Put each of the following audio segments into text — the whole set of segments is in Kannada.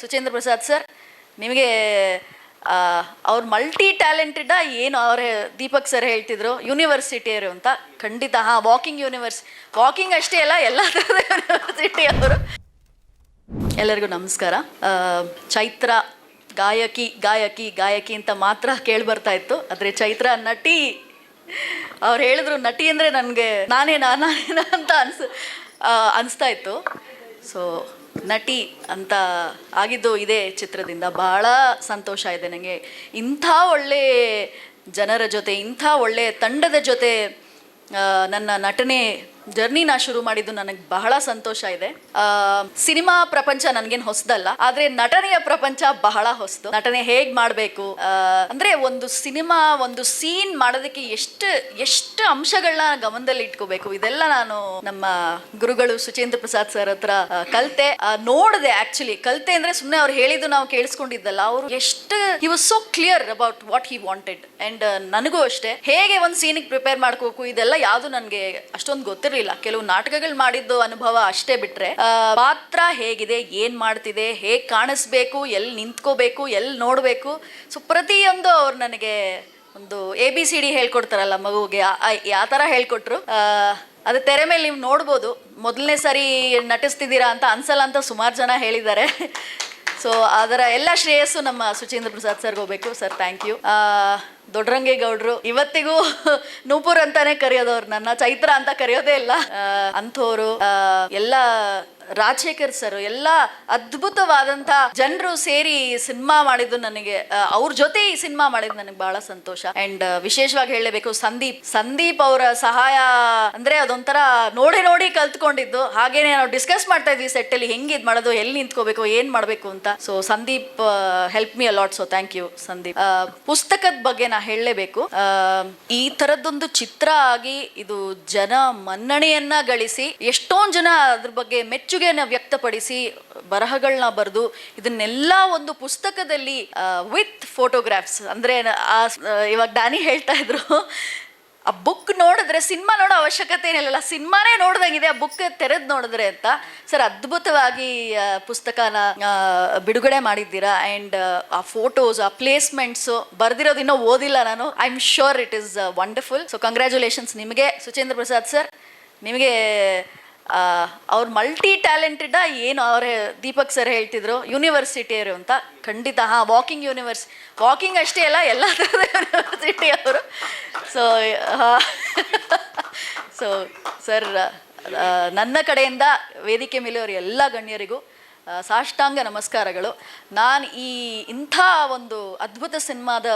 ಸುಚೇಂದ್ರ ಪ್ರಸಾದ್ ಸರ್, ನಿಮಗೆ ಅವ್ರು ಮಲ್ಟಿ ಟ್ಯಾಲೆಂಟೆಡ್ ಏನು ಅವರೇ ದೀಪಕ್ ಸರ್ ಹೇಳ್ತಿದ್ರು ಯೂನಿವರ್ಸಿಟಿಯರು ಅಂತ. ಖಂಡಿತ, ಹಾಂ ವಾಕಿಂಗ್ ಯೂನಿವರ್ಸ್ ವಾಕಿಂಗ್ ಅಷ್ಟೇ ಅಲ್ಲ, ಎಲ್ಲ ಥರದ ಯೂನಿವರ್ಸಿಟಿ ಅವರು. ಎಲ್ಲರಿಗೂ ನಮಸ್ಕಾರ. ಚೈತ್ರ, ಗಾಯಕಿ ಗಾಯಕಿ ಗಾಯಕಿ ಅಂತ ಮಾತ್ರ ಕೇಳಿ ಬರ್ತಾ ಇತ್ತು. ಆದರೆ ಚೈತ್ರ ನಟಿ, ಅವ್ರು ಹೇಳಿದ್ರು, ನಟಿ ಅಂದರೆ ನನಗೆ ನಾನೇ ನಾನೇನಾ ಅಂತ ಅನ್ಸ್ ಅನಿಸ್ತಾ ಇತ್ತು. ಸೊ ನಟಿ ಅಂತ ಆಗಿದ್ದು ಇದೇ ಚಿತ್ರದಿಂದ ಬಹಳ ಸಂತೋಷ ಇದೆ ನನಗೆ ಇಂಥ ಒಳ್ಳೆ ಜನರ ಜೊತೆ, ಇಂಥ ಒಳ್ಳೆ ತಂಡದ ಜೊತೆ ನನ್ನ ನಟನೆ ಜರ್ನಿನ ಶುರು ಮಾಡಿದ್ದು ನನಗೆ ಬಹಳ ಸಂತೋಷ ಇದೆ. ಸಿನಿಮಾ ಪ್ರಪಂಚ ನನಗೇನು ಹೊಸದಲ್ಲ, ಆದ್ರೆ ನಟನೆಯ ಪ್ರಪಂಚ ಬಹಳ ಹೊಸದು ನಟನೆ ಹೇಗ್ ಮಾಡಬೇಕು? ಅಂದ್ರೆ ಒಂದು ಸಿನಿಮಾ, ಒಂದು ಸೀನ್ ಮಾಡೋದಕ್ಕೆ ಎಷ್ಟು ಎಷ್ಟು ಅಂಶಗಳನ್ನ ಗಮನದಲ್ಲಿ ಇಟ್ಕೋಬೇಕು? ಇದೆಲ್ಲ ನಾನು ನಮ್ಮ ಗುರುಗಳು ಸುಚೇಂದ್ರ ಪ್ರಸಾದ್ ಸರ್ ಹತ್ರ ಕಲ್ತೆ. ನೋಡಿದೆ ಆಕ್ಚುಲಿ ಕಲ್ತೆ ಅಂದ್ರೆ ಸುಮ್ಮನೆ ಅವ್ರು ಹೇಳಿದ್ದು ನಾವು ಕೇಳಿಸ್ಕೊಂಡಿದ್ದಲ್ಲ, ಅವರು ಎಷ್ಟು he was so clear about what he wanted and ನನಗೂ ಅಷ್ಟೇ. ಹೇಗೆ ಒಂದು ಸೀನಿಗೆ ಪ್ರಿಪೇರ್ ಮಾಡ್ಕೋಬೇಕು? ಇದೆಲ್ಲ ಯಾವುದು ನನಗೆ ಅಷ್ಟೊಂದು ಗೊತ್ತಿರಲಿಲ್ಲ ಕೆಲವು ನಾಟಕಗಳು ಮಾಡಿದ್ದು ಅನುಭವ ಅಷ್ಟೇ ಬಿಟ್ರೆ ಪಾತ್ರ ಹೇಗಿದೆ, ಏನ್ ಮಾಡ್ತಿದೆ, ಹೇಗ್ ಕಾಣಿಸ್ಬೇಕು ಎಲ್ಲಿ ನಿಂತ್ಕೋಬೇಕು ಎಲ್ಲಿ ನೋಡಬೇಕು. ಸೊ ಪ್ರತಿಯೊಂದು ಅವ್ರು ನನಗೆ ಒಂದು ಎ ಬಿ ಸಿ ಡಿ ಹೇಳ್ಕೊಡ್ತಾರಲ್ಲ ಮಗುಗೆ ಯಾವ ಥರ ಹೇಳ್ಕೊಟ್ರು. ಅದು ತೆರೆ ಮೇಲೆ ನೀವು ನೋಡ್ಬೋದು. ಮೊದಲನೇ ಸರಿ ನಟಿಸ್ತಿದ್ದೀರಾ ಅಂತ ಅನ್ಸಲ್ಲ ಅಂತ ಸುಮಾರು ಜನ ಹೇಳಿದ್ದಾರೆ. ಸೊ ಅದರ ಎಲ್ಲ ಶ್ರೇಯಸ್ಸು ನಮ್ಮ ಸುಚೇಂದ್ರ ಪ್ರಸಾದ್ ಸರ್ಗೆ ಹೋಗ್ಬೇಕು. ಸರ್ ಥ್ಯಾಂಕ್ ಯು ದೊಡ್ಡರಂಗೇಗೌಡರು ಇವತ್ತಿಗೂ ನೂಪುರ್ ಅಂತಾನೆ ಕರೆಯೋದವ್ರು. ನನ್ನ ಚೈತ್ರ ಅಂತ ಕರೆಯೋದೇ ಇಲ್ಲ. ಅಂಥವ್ರು ಎಲ್ಲ ರಾಜಶೇಖರ್ ಸರ್, ಎಲ್ಲ ಅದ್ಭುತವಾದಂಥ ಜನರು ಸೇರಿ ಸಿನಿಮಾ ಮಾಡಿದ್ದು ನನಗೆ ಅವ್ರ ಜೊತೆ ಈ ಸಿನಿಮಾ ಮಾಡಿದ್ದು ನನಗೆ ಬಹಳ ಸಂತೋಷ. ಅಂಡ್ ವಿಶೇಷವಾಗಿ ಹೇಳಬೇಕು, ಸಂದೀಪ್. ಸಂದೀಪ್ ಅವರ ಸಹಾಯ ಅಂದ್ರೆ ಅದೊಂಥರ ನೋಡಿ ನೋಡಿ ಕಲ್ತ್ಕೊಂಡಿದ್ದು. ಹಾಗೇನೆ ನಾವು ಡಿಸ್ಕಸ್ ಮಾಡ್ತಾ ಇದ್ವಿ ಸೆಟ್ ಅಲ್ಲಿ ಹೆಂಗ್ ಮಾಡೋದು, ಎಲ್ಲಿ ನಿಂತ್ಕೋಬೇಕು, ಏನ್ ಮಾಡ್ಬೇಕು ಅಂತ. So Sandeep help me a lot so thank you Sandeep. ಪುಸ್ತಕದ ಬಗ್ಗೆ ನಾ ಹೇಳಲೇಬೇಕು. ಈ ತರದ್ದೊಂದು ಚಿತ್ರ ಆಗಿ ಇದು ಜನ ಮನ್ನಣೆಯನ್ನ ಗಳಿಸಿ, ಎಷ್ಟೊಂದ್ ಜನ ಅದ್ರ ಬಗ್ಗೆ ಮೆಚ್ಚುಗೆಯನ್ನ ವ್ಯಕ್ತಪಡಿಸಿ ಬರಹಗಳನ್ನ ಬರೆದು ಇದನ್ನೆಲ್ಲ ಒಂದು ಪುಸ್ತಕದಲ್ಲಿ ವಿತ್ ಫೋಟೋಗ್ರಾಫ್ಸ್ ಅಂದ್ರೆ ಇವಾಗ ಡ್ಯಾನಿ ಹೇಳ್ತಾ ಇದ್ರು, ಆ ಬುಕ್ ನೋಡಿದ್ರೆ ಸಿನಿಮಾ ನೋಡೋ ಅವಶ್ಯಕತೆ ಏನಿಲ್ಲ ಸಿನಿಮಾನೇ ನೋಡ್ದಂಗಿದೆ, ಆ ಬುಕ್ ತೆರೆದು ನೋಡಿದ್ರೆ ಅಂತ. ಸರ್, ಅದ್ಭುತವಾಗಿ ಪುಸ್ತಕನ ಬಿಡುಗಡೆ ಮಾಡಿದ್ದೀರಾ? ಆ್ಯಂಡ್ ಆ ಫೋಟೋಸ್ ಆ ಪ್ಲೇಸ್ಮೆಂಟ್ಸು ಬರೆದಿರೋದು ಇನ್ನೂ ಓದಿಲ್ಲ ನಾನು. I am sure it is wonderful so congratulations ನಿಮಗೆ. ಸುಚೇಂದ್ರ ಪ್ರಸಾದ್ ಸರ್, ನಿಮಗೆ ಅವ್ರ ಮಲ್ಟಿ ಟ್ಯಾಲೆಂಟೆಡ್ ಏನು ಅವರೇ ದೀಪಕ್ ಸರ್ ಹೇಳ್ತಿದ್ರು ಯೂನಿವರ್ಸಿಟಿಯವರು ಅಂತ, ಖಂಡಿತ, ಹಾಂ ವಾಕಿಂಗ್ ಯೂನಿವರ್ಸಿ ವಾಕಿಂಗ್ ಅಷ್ಟೇ ಅಲ್ಲ, ಎಲ್ಲ ಥರದ ಯೂನಿವರ್ಸಿಟಿ ಅವರು. ಸೊ ಸೊ ಸರ್ ನನ್ನ ಕಡೆಯಿಂದ ವೇದಿಕೆ ಮೇಲೆಯವರು ಎಲ್ಲ ಗಣ್ಯರಿಗೂ ಸಾಷ್ಟಾಂಗ ನಮಸ್ಕಾರಗಳು. ನಾನು ಈ ಇಂಥ ಒಂದು ಅದ್ಭುತ ಸಿನಿಮಾದ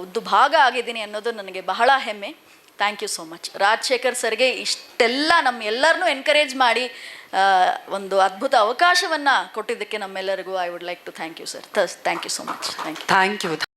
ಒಂದು ಭಾಗ ಆಗಿದ್ದೀನಿ ಅನ್ನೋದು ನನಗೆ ಬಹಳ ಹೆಮ್ಮೆ. Thank you so much Rajashekhar ಸರ್ಗೆ ಇಷ್ಟೆಲ್ಲ ನಮ್ಮ ಎಲ್ಲರನ್ನೂ ಎನ್ಕರೇಜ್ ಮಾಡಿ ಒಂದು ಅದ್ಭುತ ಅವಕಾಶವನ್ನು ಕೊಟ್ಟಿದ್ದಕ್ಕೆ ನಮ್ಮೆಲ್ಲರಿಗೂ I would like to thank you sir thank you so much thank you thank you